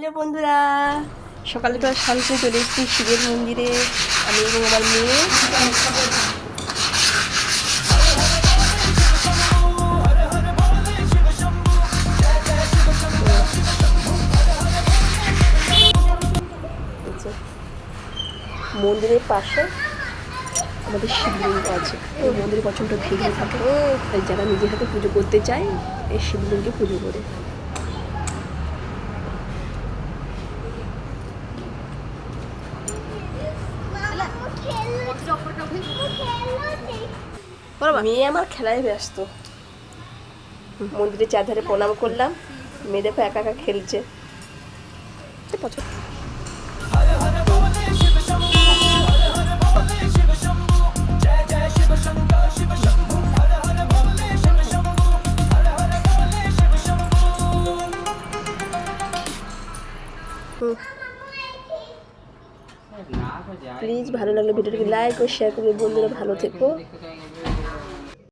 Hello বন্ধুরা। সকালে তো শান্তি চলে এসেছি শিবের মন্দিরে, আমি এবং আমার মেয়ে। মন্দিরের পাশে আমাদের শিবলিঙ্গ আছে। ওই মন্দিরে প্রচণ্ড ভিড় থাকে। যারা নিজের হাতে পুজো করতে চায়, এই শিবলিঙ্গে পুজো করে। মেয়ে আমার খেলায় ব্যস্ত। মন্দিরের চারধারে প্রণাম করলাম। মেয়ে দেখো একা একা খেলছে। পছন্দ প্লিজ ভালো লাগলে ভিডিওটিকে লাইক ও শেয়ার করবে। বন্ধুরা ভালো থেকো।